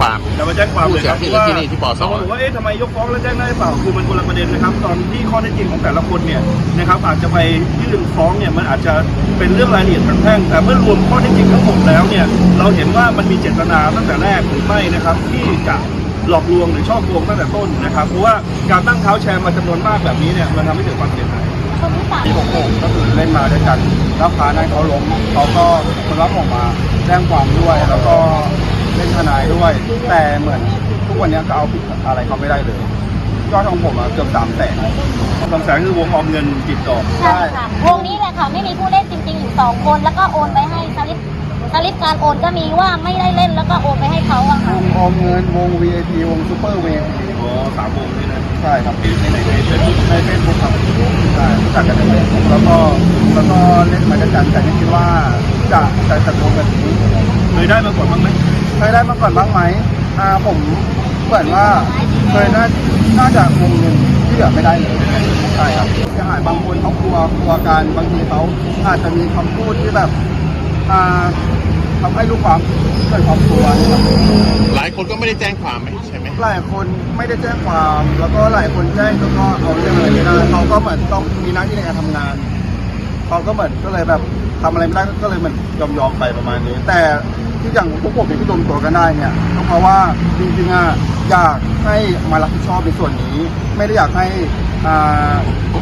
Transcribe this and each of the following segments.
ความจะมาแจ้งความเลยครับผู้เสียหายที่นี่ที่ปส บางคนบอกว่าเอ๊ะทำไมยกฟ้องแล้วแจ้งได้หรือเปล่าคือมันคนละประเด็นนะครับ ตอนที่ข้อเท็จจริงของแต่ละคนเนี่ยนะครับอาจจะไปยื่นฟ้องเนี่ยมันอาจจะเป็นเรื่องรายละเอียดทางแพ่งแต่เมื่อรวมข้อเท็จจริงทั้งหมดแล้วเนี่ยเราเห็นว่ามันมีเจตนาตั้งแต่แรกหรือไม่นะครับที่จะหลอกลวงหรือช่อโกงตั้งแต่ต้นนะครับเพราะว่าการตั้งเท้าแชร์มาจำนวนมากแบบนี้เนี่ยมันทำให้เกิดความเสียหายคนที่สามปี66ก็คือเล่นมาด้วยกันแล้วพานั้นเขาล้มเขาก็คนรับออกมาแจ้งความด้วย แล้วก็ เล่นทนายด้วย แต่เหมือนทุกวันนี้ก็เอาผิดอะไรเขาไม่ได้เลยยอดของผมอะเกือบสามแสนสองแสนคือวงออมเงินติดต่อใช่ค่ะวงนี้แหละค่ะไม่มีผู้เล่นจริง ๆ อยู่สองคนแล้วก็โอนไปให้สลิปสลิปการโอนก็มีว่าไม่ได้เล่นแล้วก็โอนไปให้เขาอะวค่ะงออมเงินวง VIP วงซูเปอร์ VIP อ๋อสามวงนี่นะใช่ครับในในในเฟซบุ๊กในเฟซบุ๊กครับใช่รู้จักกันในเฟซบุ๊กแล้วก็แล้วก็เล่นมาด้วยกันแต่ไม่คิดว่าจะจะจะโกงกันนี้เคยได้มาก่อนบ้างไหม เคยได้มาก่อนบ้างไหมอ่าผมเหมือนว่าเคยน่าน่าจะวงเงินที่เหลือไม่ได้เลยใช่ครับจะหายบางคนเขากลัวกลัวการบางทีเขาอาจจะมีคำพูดที่แบบอ่าทำให้ลูกความเกิดความกลัวนะครับหลายคนก็ไม่ได้แจ้งความไหมใช่ไหมหลายคนไม่ได้แจ้งความ แล้วก็หลายคนแจ้งแล้วก็เอาเรื่องอะไรไม่ได้เขาก็เหมือนต้องมีหน้าที่ในการทำงานเขาก็เหมือนก็เลยแบบทำอะไรไม่ได้ก็เลยเหมือนยอมยอมๆไปประมาณนี้ แต่ ที่อย่างพวกผมเนี่ยที่รวมตัวกันได้เนี่ยก็เพราะว่าจริงๆอะอยากให้มารับผิดชอบในส่วนนี้ ไม่ได้อยากให้อ่า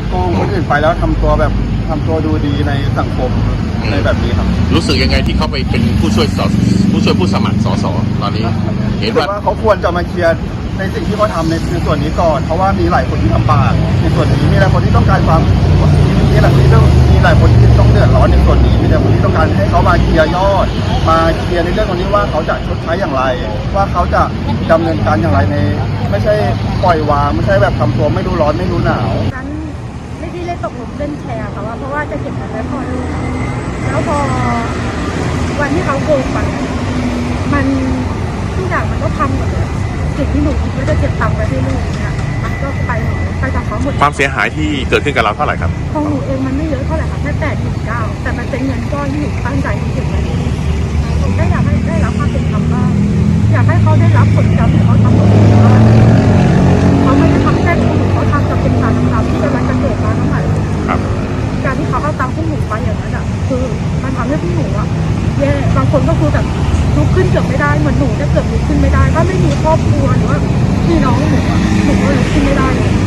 โกงคนอื่นไปแล้วทำตัวแบบทำตัวดูดีในสังคมในแบบนี้ครับ รู้สึกยังไงที่เขาไปเป็นผู้ช่วยสผู้ช่วยผู้สมัครสสตอนนี้ เห็นรู้สึว่า กว่าเขาควรจะมาเคลียร์ในสิ่งที่เขาทำในในส่วนนี้ก่อน เพราะว่ามีหลายคนที่ลำบากในส่วนนี้มีหลายคนที่ต้องการความมีหลายคนที่ต้องมีหลายคนที่ต้องเดือดร้อนในส่วนนี้มีหลายคนที่ต้อง การให้เขามาเคลียร์ยอด มาเคลียร์ในเรื่องตรงนี้ว่าเขาจะชดใช้อย่างไร ว่าเขาจะดำเนินการอย่างไรใน ไม่ใช่ปล่อยวางไม่ใช่แบบทำตัวไม่รู้ร้อนไม่รู้หนาว นั้นไม่ได้เล่นตกลงเล่นแชร์ค่ะว่าเพราะว่าจะเก็บเงินไว้พอลูกแล้วพอวันที่เขาโกงไปมันทุกอย่างมันก็พังหมดเลยสิ่งที่หนูคิดว่าจะเก็บตังค์ไว้ให้ลูกเนี่ยมันก็ไปหมดเลยไปกับเขาหมดความเสียหายที่เกิดขึ้นกับเราเท่าไหร่ครับ ของหนูเองมันไม่เยอะเท่าไหร่ค่ะแค่แปดถึงเก้าแต่มัน เป็นเงินก้อนที่หนูตั้งใจที่สุดเลยหนูก็อยากให้ได้รับความเป็นธรรมบ้างอยากให้เขาได้รับผลกรรมที่เขาทำกับหนูบ้างเขาไม่ได้ทำแค่หนูเขาทำกับเป็นการทำที่กำลังจะเกิดมาทั้งหลายครับการที่เขาเอาตังค์พวกหนูไปอย่างนั้นอะคือมันทำให้พวกหนูอะแย่บางคนก็คือแบบลุกขึ้นเกือบไม่ได้เหมือนหนูเนี่ยเกือบลุกขึ้นไม่ได้ถ้าไม่มีครอบครัวหรือว่าพี่น้องหนูอะหนูก็ลุกขึ้นไม่ได้เลย